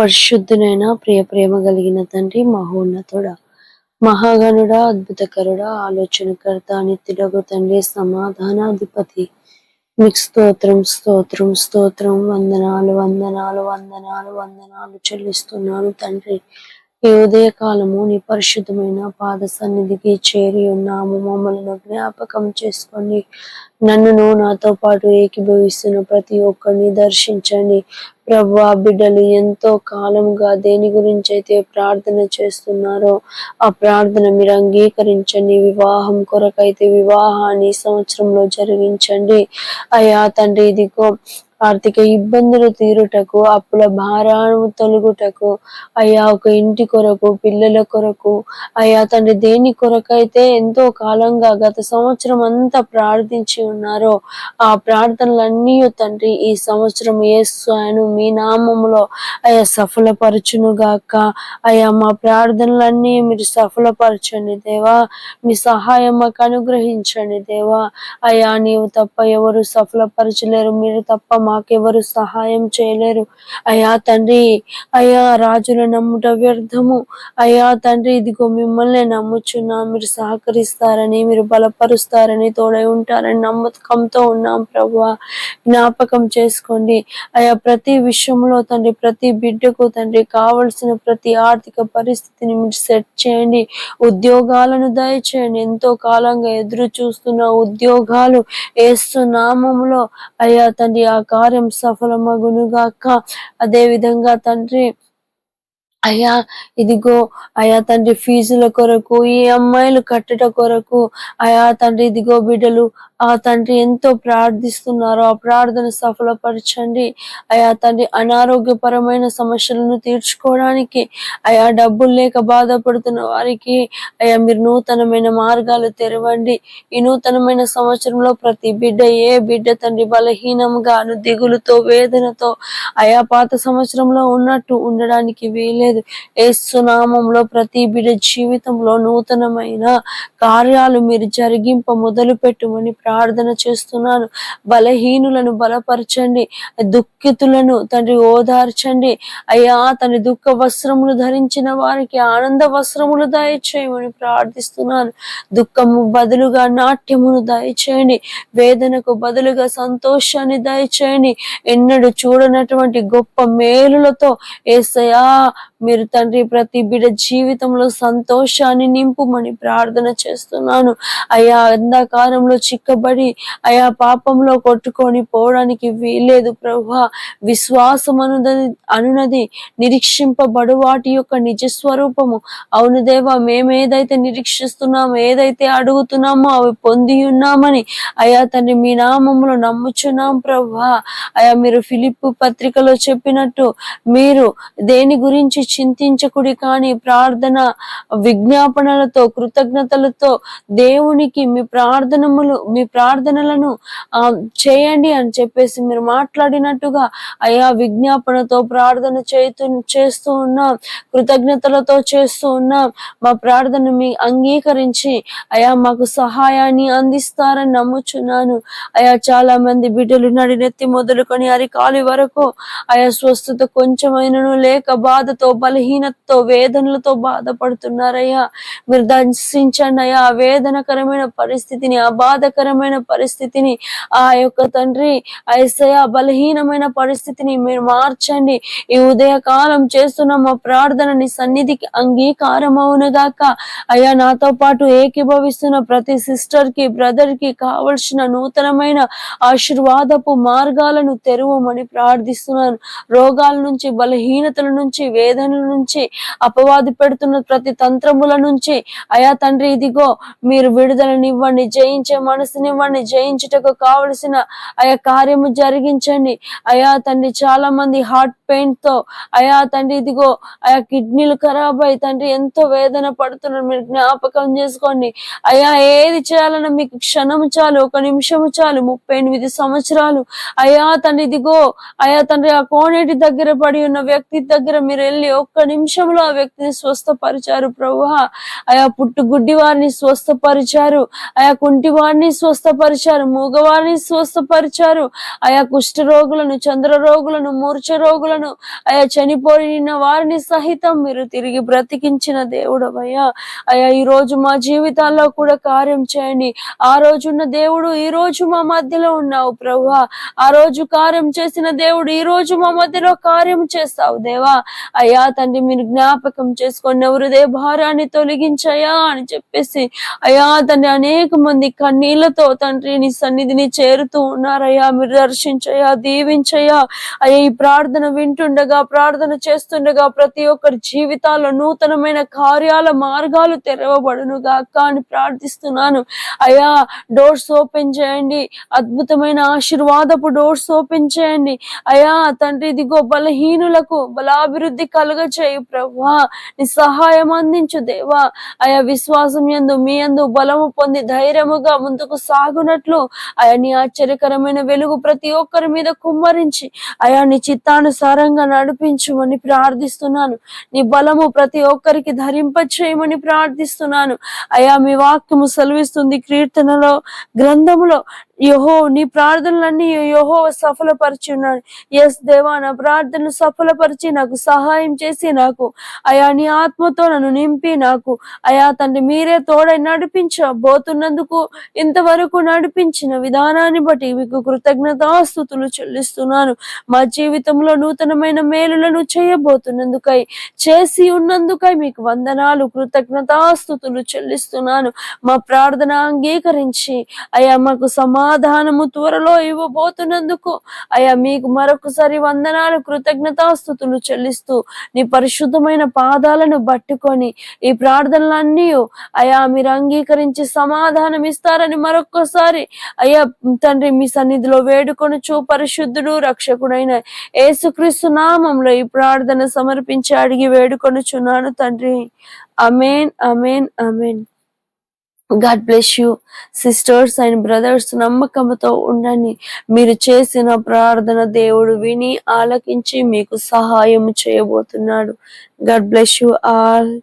పరిశుద్ధునైన ప్రియ ప్రేమ కలిగిన తండ్రి మహోన్నతుడ మహాగణుడ అద్భుతకరుడ ఆలోచనకర్త నిత్యుడగు తండ్రి సమాధానాధిపతి. మీకు స్తోత్రం స్తోత్రం స్తోత్రం. వందనాలు వందనాలు వందనాలు వందనాలు చెల్లిస్తున్నాను తండ్రి. ఈ ఉదయకాలము నీ పరిశుద్ధమైన పాద సన్నిధికి చేరి ఉన్నాము. మమ్మల్ని జ్ఞాపకం చేసుకొని నన్నును నాతో పాటు ఏకీభవిస్తున్న ప్రతి ఒక్కరిని దర్శించండి. ప్రభా బిడ్డలు ఎంతో కాలంగా దేని గురించి అయితే ప్రార్థన చేస్తున్నారో ఆ ప్రార్థన మీరు అంగీకరించండి. వివాహం కొరకైతే వివాహాన్ని సంవత్సరంలో జరిగించండి. అయ్యా తండ్రి ఇదిగో ఆర్థిక ఇబ్బందులు తీరుటకు అప్పుల భారాను తొలుగుటకు అయ్యా ఒక ఇంటి కొరకు పిల్లల కొరకు అయ్యా తండ్రి దేని కొరకైతే ఎంతో కాలంగా గత సంవత్సరం అంతా ప్రార్థించి ఉన్నారో ఆ ప్రార్థనలన్నీ తండ్రి ఈ సంవత్సరం యేసు మీ నామములో అయ్యా సఫలపరచును గాక అయ్యా మా ప్రార్థనలన్నీ మీరు సఫలపరచండి దేవా. మీ సహాయం మాకు అనుగ్రహించండి దేవా. అయ్యా నీవు తప్ప ఎవరు సఫలపరచలేరు మీరు తప్ప మాకెవరు సహాయం చేయలేరు. అయ్యా తండ్రి అయ్యా రాజుల నమ్ముట వ్యర్థము. అయ్యా తండ్రి ఇదిగో మిమ్మల్ని నమ్ముచున్నా. మీరు సహకరిస్తారని మీరు బలపరుస్తారని తోడై ఉంటారని నమ్మకంతో ఉన్నాం ప్రభు జ్ఞాపకం చేసుకోండి. అయ్యా ప్రతి విషయంలో తండ్రి ప్రతి బిడ్డకు తండ్రి కావలసిన ప్రతి ఆర్థిక పరిస్థితిని మీరు సెట్ చేయండి. ఉద్యోగాలను దయచేయండి. ఎంతో కాలంగా ఎదురు చూస్తున్న ఉద్యోగాలు ఏసు నామములో అయ్యా తండ్రి ఆ కార్యం సఫలమగునుగాక. అదే విధంగా తండ్రి అయ్యా ఇదిగో అయా తండ్రి ఫీజుల కొరకు ఈ అమ్మాయిలు కట్టట కొరకు అయా తండ్రి ఇదిగో బిడ్డలు ఆ తండ్రి ఎంతో ప్రార్థిస్తున్నారు ఆ ప్రార్థన సఫలపరచండి. అయా తండ్రి అనారోగ్యపరమైన సమస్యలను తీర్చుకోవడానికి అయా డబ్బులు లేక బాధపడుతున్న వారికి అయా మీరు నూతనమైన మార్గాలు తెరవండి. ఈ నూతనమైన సంవత్సరంలో ప్రతి బిడ్డ ఏ బిడ్డ తండ్రి బలహీనంగాను దిగులుతో వేదనతో అయా పాత సంవత్సరంలో ఉన్నట్టు ఉండడానికి లేదు. ఏసునామంలో ప్రతి బిడ్డ జీవితంలో నూతనమైన కార్యాలు మీరు జరిగింప మొదలు పెట్టుమని ప్రార్థన చేస్తున్నాను. బలహీనులను బలపరచండి. దుఃఖితులను తండ్రి ఓదార్చండి. అయ్యా తన దుఃఖ వస్త్రములు ధరించిన వారికి ఆనంద వస్త్రములు దయచేయమని ప్రార్థిస్తున్నాను. దుఃఖము బదులుగా నాట్యమును దయచేయండి. వేదనకు బదులుగా సంతోషాన్ని దయచేయండి. ఎన్నడూ చూడనటువంటి గొప్ప మేలులతో ఏసయా మీరు తండ్రి ప్రతి బిడ జీవితంలో సంతోషాన్ని నింపుమని ప్రార్థన చేస్తున్నాను. అయా అంధకారంలో చిక్కబడి అయా పాపంలో కొట్టుకొని పోవడానికి వీలేదు ప్రభా. విశ్వాసం అనునది అనునది నిరీక్షింపబడు వాటి యొక్క నిజ స్వరూపము అవును దేవా మేమేదైతే నిరీక్షిస్తున్నామో ఏదైతే అడుగుతున్నామో అవి పొంది ఉన్నామని. అయా తండ్రి మీ నామములో నమ్ముచున్నాం ప్రభా. అయా మీరు ఫిలిప్ పత్రికలో చెప్పినట్టు మీరు దేని గురించి చింతించకుడి కానీ ప్రార్థన విజ్ఞాపనలతో కృతజ్ఞతలతో దేవునికి మీ ప్రార్థనములు మీ ప్రార్థనలను చేయండి అని చెప్పేసి మీరు మాట్లాడినట్టుగా అయా విజ్ఞాపనతో ప్రార్థన చేతు చేస్తూ ఉన్నాం. కృతజ్ఞతలతో చేస్తూ ఉన్నాం. మా ప్రార్థన మీ అంగీకరించి అయా మాకు సహాయాన్ని అందిస్తారని నమ్ముచున్నాను. అయా చాలా మంది బిడ్డలు నడినెత్తి మొదలుకొని అరికాలి వరకు అయా స్వస్థత కొంచెమైనను లేక బాధతో బలహీనతతో వేదనలతో బాధపడుతున్నారయ్యా. మీరు దర్శించండి అయ్యా. ఆ వేదనకరమైన పరిస్థితిని ఆ బాధకరమైన పరిస్థితిని ఆ యొక్క తండ్రి ఐసయ బలహీనమైన పరిస్థితిని మీరు మార్చండి. ఈ ఉదయ కాలం చేస్తున్న మా ప్రార్థనని సన్నిధికి అంగీకారం అవునుగాక అయ్యా నాతో పాటు ఏకీభవిస్తున్న ప్రతి సిస్టర్కి బ్రదర్కి కావలసిన నూతనమైన ఆశీర్వాదపు మార్గాలను తెరువమని ప్రార్థిస్తున్నాను. రోగాల నుంచి బలహీనతల నుంచి వేదన వేదనల నుంచి అపవాది పెడుతున్న ప్రతి తంత్రముల నుంచి అయా తండ్రి ఇదిగో మీరు విడుదలనివ్వండి జయించే మనసునివ్వండి జయించుటకు కావలసిన ఆయా కార్యము జరిగించండి. అయా తండ్రి చాలా మంది హార్ట్ పెయిన్తో అయా తండ్రి ఇదిగో ఆయా కిడ్నీలు ఖరాబ్ అయి తండ్రి ఎంతో వేదన పడుతున్నారు మీరు జ్ఞాపకం చేసుకోండి. అయా ఏది చేయాలన్నా మీకు క్షణము చాలు ఒక నిమిషము చాలు ముప్పై ఎనిమిది సంవత్సరాలు. అయా తండ్రి ఇదిగో అయా తండ్రి ఆ కోనేటి దగ్గర పడి ఉన్న వ్యక్తి దగ్గర మీరు వెళ్ళి ఒక్క నిమిషంలో ఆ వ్యక్తిని స్వస్థపరిచారు ప్రభు ఆయా పుట్టు గుడ్డి వారిని స్వస్థపరిచారు. ఆయా కుంటి వారిని స్వస్థపరిచారు. మూగవారిని స్వస్థపరిచారు. ఆయా కుష్ఠ రోగులను చంద్ర రోగులను మూర్ఛ రోగులను ఆయా చనిపోయిన వారిని సహితం మీరు తిరిగి బ్రతికించిన దేవుడవయ్యా. అయ్యా ఈ రోజు మా జీవితాల్లో కూడా కార్యం చేయండి. ఆ రోజున్న దేవుడు ఈ రోజు మా మధ్యలో ఉన్నావు ప్రభు ఆ రోజు కార్యం చేసిన దేవుడు ఈ రోజు మా మధ్యలో కార్యం చేస్తావు దేవా. అయ్యా తండ్రి మీరు జ్ఞాపకం చేసుకొని హృదయ భారాన్ని తొలగించయా అని చెప్పేసి అయ్యా తండ్రి అనేక మంది కన్నీళ్ళతో తండ్రి నీ సన్నిధిని చేరుతూ ఉన్నారయ్యా. మీరు దర్శించయా దీవించయా అయ్యా ఈ ప్రార్థన వింటుండగా ప్రార్థన చేస్తుండగా ప్రతి ఒక్కరి జీవితాల్లో నూతనమైన కార్యాల మార్గాలు తెరవబడును గాక అని ప్రార్థిస్తున్నాను. అయ్యా డోర్స్ ఓపెన్ చేయండి. అద్భుతమైన ఆశీర్వాదపు డోర్స్ ఓపెన్ చేయండి. అయ్యా తండ్రి ఇదిగో బలహీనులకు బలాభివృద్ధి కలుగచేయు ప్రభా. నీ సహాయం అందించు దేవా. ఆయా విశ్వాసం ఎందు మీ యందు బలము పొంది ధైర్యముగా ముందుకు సాగునట్లు ఆయా నీ ఆశ్చర్యకరమైన వెలుగు ప్రతి ఒక్కరి మీద కుమ్మరించి ఆయా నీ చిత్తానుసారంగా నడిపించుమని ప్రార్థిస్తున్నాను. నీ బలము ప్రతి ఒక్కరికి ధరింప చేయమని ప్రార్థిస్తున్నాను. అయా మీ వాక్యము సెలవిస్తుంది కీర్తనలో గ్రంథములో యహో నీ ప్రార్థనలన్నీ యహో సఫలపరిచి ఉన్నాడు ఎస్ దేవా నా ప్రార్థనలు సఫలపరిచి నాకు సహాయం చేసి నాకు. అయా నీ ఆత్మతో నన్ను నింపి నాకు. అయా తండ్రి మీరే తోడై నడిపించబోతున్నందుకు ఇంతవరకు నడిపించిన విధానాన్ని బట్టి మీకు కృతజ్ఞతాస్థుతులు చెల్లిస్తున్నాను. మా జీవితంలో నూతనమైన మేలులను చేయబోతున్నందుకై చేసి ఉన్నందుకై మీకు వందనాలు కృతజ్ఞతాస్థుతులు చెల్లిస్తున్నాను. మా ప్రార్థన అంగీకరించి అయా మాకు సమా సమాధానము త్వరలో ఇవ్వబోతున్నందుకు అయ్యా మీకు మరొకసారి వందనాలు కృతజ్ఞతాస్థుతులు చెల్లిస్తూ నీ పరిశుద్ధమైన పాదాలను పట్టుకొని ఈ ప్రార్థనలన్నీ అయా మీరు అంగీకరించి సమాధానం ఇస్తారని మరొకసారి అయ్యా తండ్రి మీ సన్నిధిలో వేడుకొనుచు పరిశుద్ధుడు రక్షకుడైన యేసుక్రీస్తు నామంలో ఈ ప్రార్థన సమర్పించి అడిగి వేడుకొనుచున్నాను తండ్రి. Amen amen amen God bless you sisters and brothers నమ్మకంతో ఉండండి. మీరు చేసిన ప్రార్థన దేవుడు విని ఆలకించి మీకు సహాయం చేయబోతున్నాడు. God bless you all